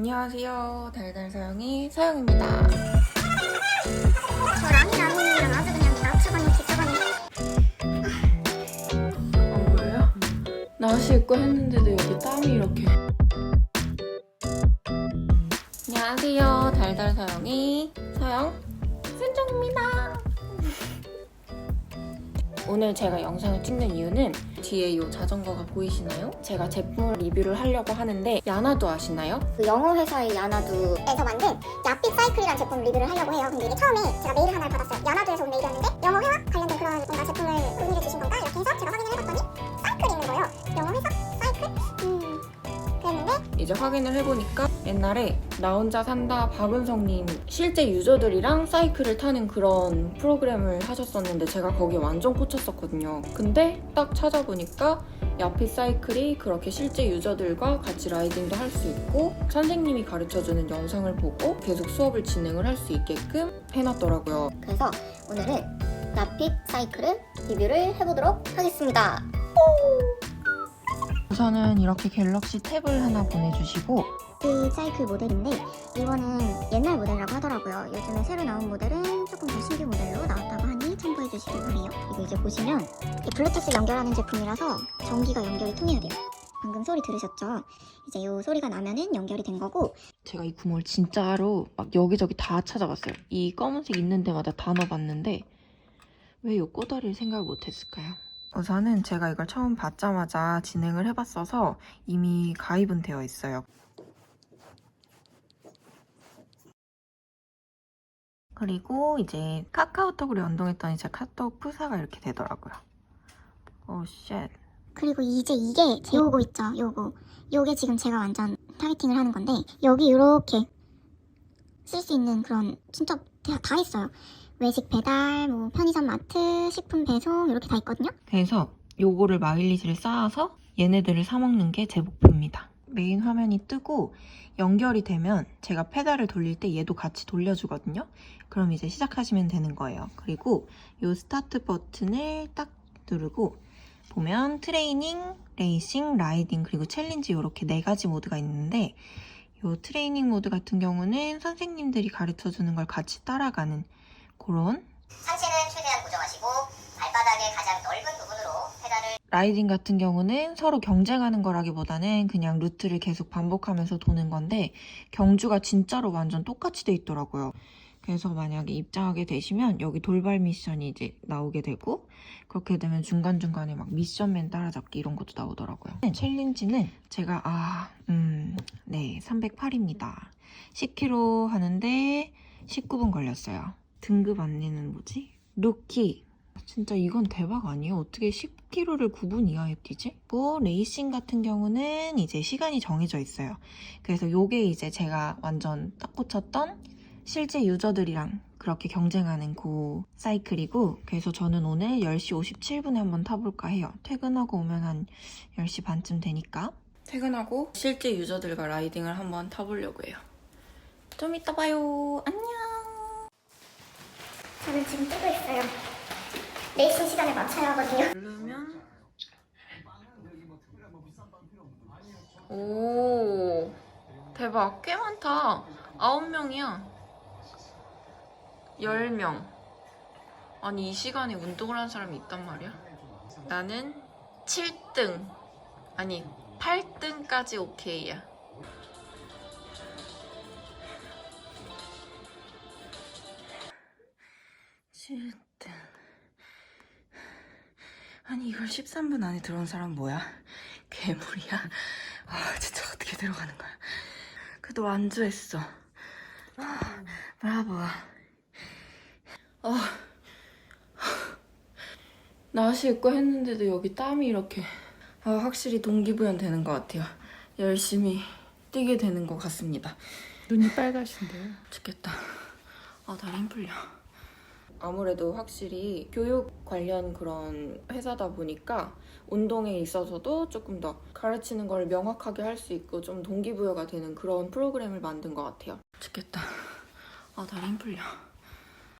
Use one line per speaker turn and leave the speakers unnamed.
안녕하세요. 달달 사영이 사영입니다.
저랑이 나무님이랑 아주 그냥 나처가니 뒤처가니
안 보여요? 나시 입고 했는데도 여기 땀이 이렇게. 안녕하세요. 달달 사영이 사영 순정입니다. 오늘 제가 영상을 찍는 이유는 뒤에 이 자전거가 보이시나요? 제가 제품 리뷰를 하려고 하는데 야나도 아시나요?
그 영어 회사의 야나두에서 만든 야빛 사이클이라는 제품 리뷰를 하려고 해요 근데 이게 처음에 제가 메일을 하나를 받았어요 야나두에서 온 메일이었는데
이제 확인을 해보니까 옛날에 나 혼자 산다 박은성님 실제 유저들이랑 사이클을 타는 그런 프로그램을 하셨었는데 제가 거기에 완전 꽂혔었거든요. 근데 딱 찾아보니까 야피 사이클이 그렇게 실제 유저들과 같이 라이딩도 할 수 있고 선생님이 가르쳐주는 영상을 보고 계속 수업을 진행을 할 수 있게끔 해놨더라고요.
그래서 오늘은 야빛 사이클을 리뷰를 해보도록 하겠습니다
우선은 이렇게 갤럭시 탭을 하나 보내주시고
그 사이클 모델인데 이거는 옛날 모델이라고 하더라고요. 요즘에 새로 나온 모델은 조금 더 신규 모델로 나왔다고 하니 참고해 주시길 바래요. 이거 이제 보시면 이게 블루투스 연결하는 제품이라서 전기가 연결이 통해야 돼요. 방금 소리 들으셨죠? 이제 이 소리가 나면은 연결이 된 거고
제가 이 구멍을 진짜로 막 여기저기 다 찾아봤어요. 이 검은색 있는 데마다 다 넣어봤는데 왜이 꼬다리를 생각을 못했을까요? 우선은 제가 이걸 처음 받자마자 진행을 해봤어서 이미 가입은 되어 있어요. 그리고 이제 카카오톡으로 연동했더니 제 카톡 프사가 이렇게 되더라고요. 오, 쉣.
그리고 이제 이게 제 요거 있죠? 요거 요게 지금 제가 완전 타겟팅을 하는 건데 여기 이렇게 쓸 수 있는 그런 진짜 다, 다 있어요. 외식 배달, 뭐 편의점 마트, 식품 배송 이렇게 다 있거든요.
그래서 요거를 마일리지를 쌓아서 얘네들을 사 먹는 게 제 목표입니다. 메인 화면이 뜨고 연결이 되면 제가 페달을 돌릴 때 얘도 같이 돌려주거든요. 그럼 이제 시작하시면 되는 거예요. 그리고 요 스타트 버튼을 딱 누르고 보면 트레이닝, 레이싱, 라이딩 그리고 챌린지 이렇게 네 가지 모드가 있는데 요 트레이닝 모드 같은 경우는 선생님들이 가르쳐 주는 걸 같이 따라가는 그런
상체는 최대한 고정하시고 발바닥의 가장 넓은 부분으로 페달을
라이딩 같은 경우는 서로 경쟁하는 거라기보다는 그냥 루트를 계속 반복하면서 도는 건데 경주가 진짜로 완전 똑같이 돼 있더라고요. 그래서 만약에 입장하게 되시면 여기 돌발 미션이 이제 나오게 되고 그렇게 되면 중간중간에 막 미션맨 따라잡기 이런 것도 나오더라고요. 챌린지는 제가 아, 음, 네, 308입니다. 10km 하는데 19분 걸렸어요. 등급 안내는 뭐지? 루키 진짜 이건 대박 아니에요? 어떻게 10km를 9분 이하에 뛰지? 뭐 레이싱 같은 경우는 이제 시간이 정해져 있어요. 그래서 요게 이제 제가 완전 딱 꽂혔던 실제 유저들이랑 그렇게 경쟁하는 그 사이클이고 그래서 저는 오늘 10시 57분에 한번 타볼까 해요. 퇴근하고 오면 한 10시 반쯤 되니까 퇴근하고 실제 유저들과 라이딩을 한번 타보려고 해요. 좀 이따 봐요. 안녕.
저는 지금 뜨고 있어요. 레이싱 시간에 맞춰야 하거든요.
누르면 오 대박. 꽤 많다. 아홉 명이야. 열 명. 아니 이 시간에 운동을 하는 사람이 있단 말이야? 나는 7등. 아니 8등까지 오케이야 칠등. 아니 이걸 13분 안에 들어온 사람 뭐야? 괴물이야? 아 진짜 어떻게 들어가는 거야? 그래도 완주했어. 아, 브라보. 아, 나시 입고 했는데도 여기 땀이 이렇게. 아, 확실히 동기부여 되는 것 같아요. 열심히 뛰게 되는 것 같습니다.
눈이 빨가신데요.
죽겠다. 아 다리 힘 풀려 아무래도 확실히 교육 관련 그런 회사다 보니까 운동에 있어서도 조금 더 가르치는 걸 명확하게 할 수 있고 좀 동기부여가 되는 그런 프로그램을 만든 것 같아요. 죽겠다. 아, 다리 힘 풀려.